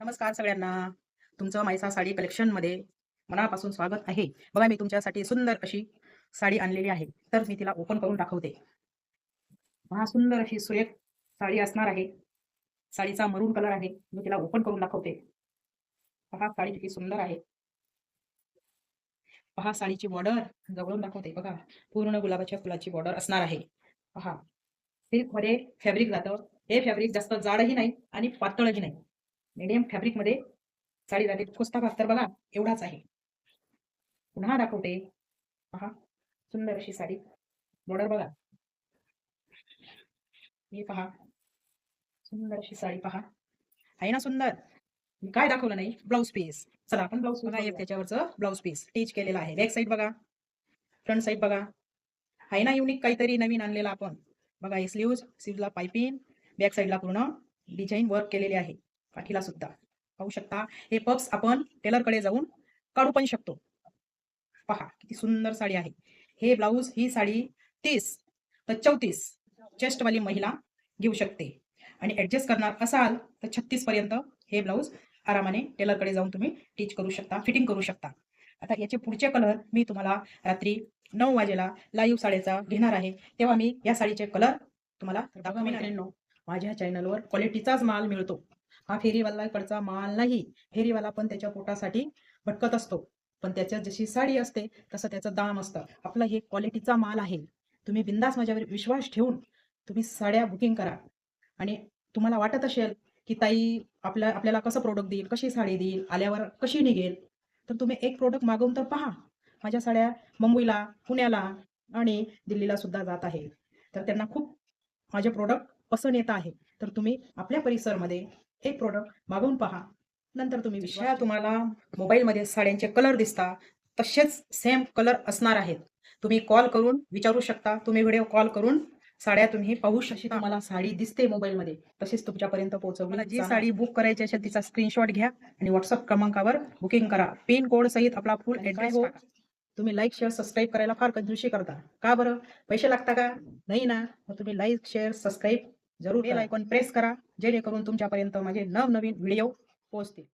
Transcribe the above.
नमस्कार सगळ्यांना. तुमचं मायसा साडी कलेक्शनमध्ये मनापासून स्वागत आहे. बघा मी तुमच्यासाठी सुंदर अशी साडी आणलेली आहे. तर मी तिला ओपन करून दाखवते. महा सुंदर अशी सुरेख साडी असणार आहे. साडीचा मरून कलर आहे. मी तिला ओपन करून दाखवते. पहा साडी किती सुंदर आहे. पहा साडीची बॉर्डर जवळून दाखवते. बघा पूर्ण गुलाबाच्या फुलाची बॉर्डर असणार आहे. पहा हे खरे फॅब्रिक जातं. हे फॅब्रिक जास्त जाडही नाही आणि पातळही नाही. मीडियम फॅब्रिकमध्ये साडी जाते पुस्तक तर बघा एवढाच आहे. पुन्हा दाखवते. पहा सुंदर अशी साडी. बॉर्डर बघा. हे पहा. सुंदर अशी साडी पहा. आहे ना सुंदर? मी काय दाखवलं नाही? ब्लाऊज पीस चला आपण ब्लाऊज बघा एक त्याच्यावरचं ब्लाऊज पीस टीच केलेलं आहे. बॅक साईड बघा. फ्रंट साईड बघा. आहे ना युनिक काहीतरी नवीन आणलेलं आपण. बघा हे स्लीव्ज स्लीव्हला पायपिंग बॅक साईडला पूर्ण डिझाईन वर्क केलेले आहे. पाठीला सुद्धा. पाहू शकता हे पप्स आपण टेलरकडे जाऊन काढू पण शकतो. पहा किती सुंदर साडी आहे. हे ब्लाऊज ही साडी तीस तर चौतीस चेस्ट वाली महिला घेऊ शकते. आणि ऍडजस्ट करणार असाल तर छत्तीस पर्यंत हे ब्लाऊज आरामाने टेलरकडे जाऊन तुम्ही टीच करू शकता फिटिंग करू शकता. आता याचे पुढचे कलर मी तुम्हाला रात्री नऊ वाजेला लाईव्ह साडीचा घेणार आहे. तेव्हा मी या साडीचे कलर तुम्हाला दाखवा माझ्या चॅनलवर क्वालिटीचाच माल मिळतो. हा फेरीवाल्याकडचा माल नाही. फेरीवाला पण त्याच्या पोटासाठी भटकत असतो. पण त्याच्यात जशी साडी असते तसं त्याचं दाम असतं. आपला हे क्वालिटीचा माल आहे. तुम्ही बिंदास माझ्यावर विश्वास ठेवून तुम्ही साड्या बुकिंग करा. आणि तुम्हाला वाटत असेल की ताई आपल्या आपल्याला कसं प्रोडक्ट देईल कशी साडी देईल आल्यावर कशी निघेल? तर तुम्ही एक प्रोडक्ट मागवून तर पहा. माझ्या साड्या मुंबईला पुण्याला आणि दिल्लीला सुद्धा जात आहे. तर त्यांना खूप माझे प्रोडक्ट पसंत येत आहे. तर तुम्ही आपल्या परिसरमध्ये एक प्रोडक्ट मागवून पहा. नंतर तुम्ही विषया तुम्हाला मोबाईलमध्ये साड्यांचे कलर दिसता तसेच सेम कलर असणार आहेत. तुम्ही कॉल करून विचारू शकता. तुम्ही व्हिडिओ कॉल करून साड्या तुम्ही पाहू शकता. मला साडी दिसते मोबाईलमध्ये. तसेच तुमच्यापर्यंत पोहोचवली जी साडी बुक करायची असेल तिचा स्क्रीनशॉट घ्या आणि व्हॉट्सअप क्रमांकावर बुकिंग करा. पिन कोड सहित आपला फुल ऍड्रेस हो तुम्ही लाईक शेअर सबस्क्राईब करायला फार कंजूशी करता. का बरं? पैसे लागता का? नाही ना. मग तुम्ही लाईक शेअर सबस्क्राईब जरूर बेल आयकॉन प्रेस करा जेणेकरून तुमच्यापर्यंत माझे नवनवीन व्हिडिओ पोहोचतील.